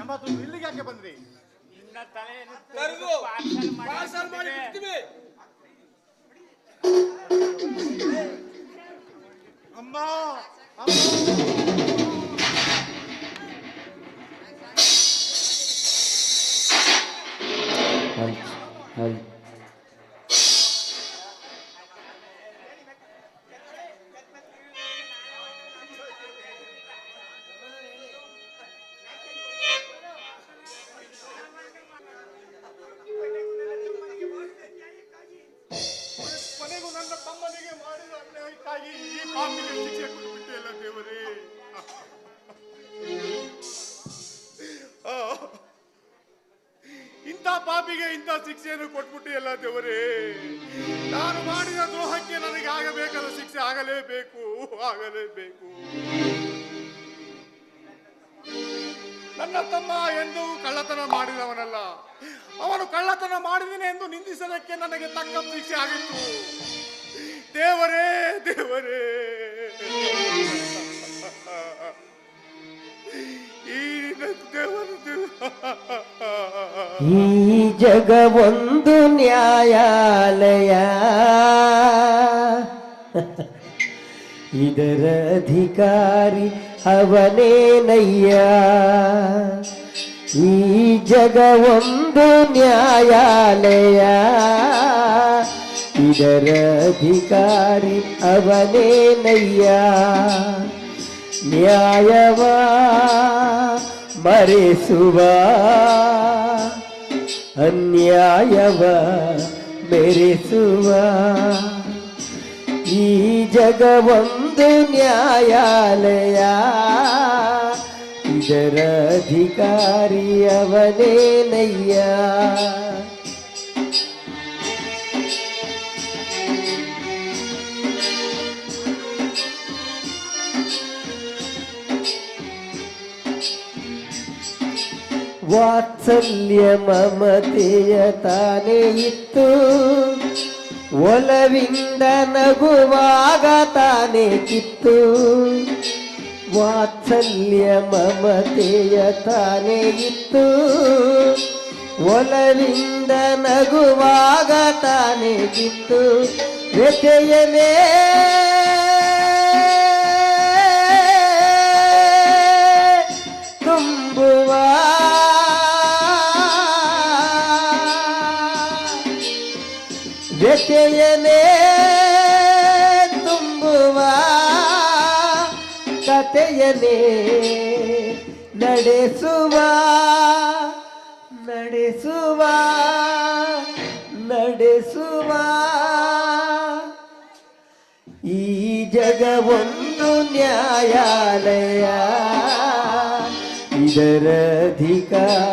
ಎಂಬತ್ತು ಇಲ್ಲಿಗೆ ಯಾಕೆ ಬಂದ್ರಿ? ಪಾರ್ಸಲ್ ಮಾಡಿ. ಬಿಡ್ತೀವಿ. ಅಮ್ಮ ಅಮ್ಮ. ಇಂಥ ಪಾಪಿಗೆ ಇಂಥ ಶಿಕ್ಷೆಯನ್ನು ಕೊಟ್ಬಿಟ್ಟು ಎಲ್ಲ ದೇವರೇ, ನಾನು ಮಾಡಿದ ದ್ರೋಹಕ್ಕೆ ನನಗೆ ಆಗಬೇಕಾದ ಶಿಕ್ಷೆ ಆಗಲೇಬೇಕು ಆಗಲೇಬೇಕು. ನನ್ನ ತಮ್ಮ ಎಂದು ಕಳ್ಳತನ ಮಾಡಿದವನಲ್ಲ. ಅವನು ಕಳ್ಳತನ ಮಾಡಿದನೆ ಎಂದು ನಿಂದಿಸದಕ್ಕೆ ನನಗೆ ತಕ್ಕ ಶಿಕ್ಷೆ ಆಗಿತ್ತು. ದೇವರೇ ದೇವರೇ. ಈ ದೇವರು. ಈ ಜಗವೊಂದು ನ್ಯಾಯಾಲಯ ಇದರ ಅಧಿಕಾರಿ ಅವನೇನಯ್ಯ ಈ ಜಗವೊಂದು ನ್ಯಾಯಾಲಯ ಇದರ ಅಧಿಕಾರಿ ಅವನೇನಯ್ಯ ನ್ಯಾಯವ ಮರೆಸುವ ಅನ್ಯಾಯವ ಮೆರೆಸುವ ಈ ಜಗವೊಂದು ನ್ಯಾಯಾಲಯ ಇದರ ಅಧಿಕಾರಿ ವಾತ್ಸಲ್ಯ ಮಮತೆಯ ತಾನೇ ಇತ್ತು. ಒಲವಿಂದ ನಗುವಾಗ ತಾನೇ ಕಿತ್ತು. ವಾತ್ಸಲ್ಯ ಮಮತೆಯ ತಾನೇ ಇತ್ತು. ಒಲವಿಂದ ನಗುವಾಗ ತಾನೇ ಕಿತ್ತು. ವ್ಯಥೆಯನೇ ವ್ಯಥೆಯನೇ ತುಂಬುವ ಕಥೆಯನೇ ನಡೆಸುವ ನಡೆಸುವ ನಡೆಸುವ. ಈ ಜಗವೊಂದು ನ್ಯಾಯಾಲಯ ಇದರ ಅಧಿಕಾರಿಯವನೇನಯ್ಯ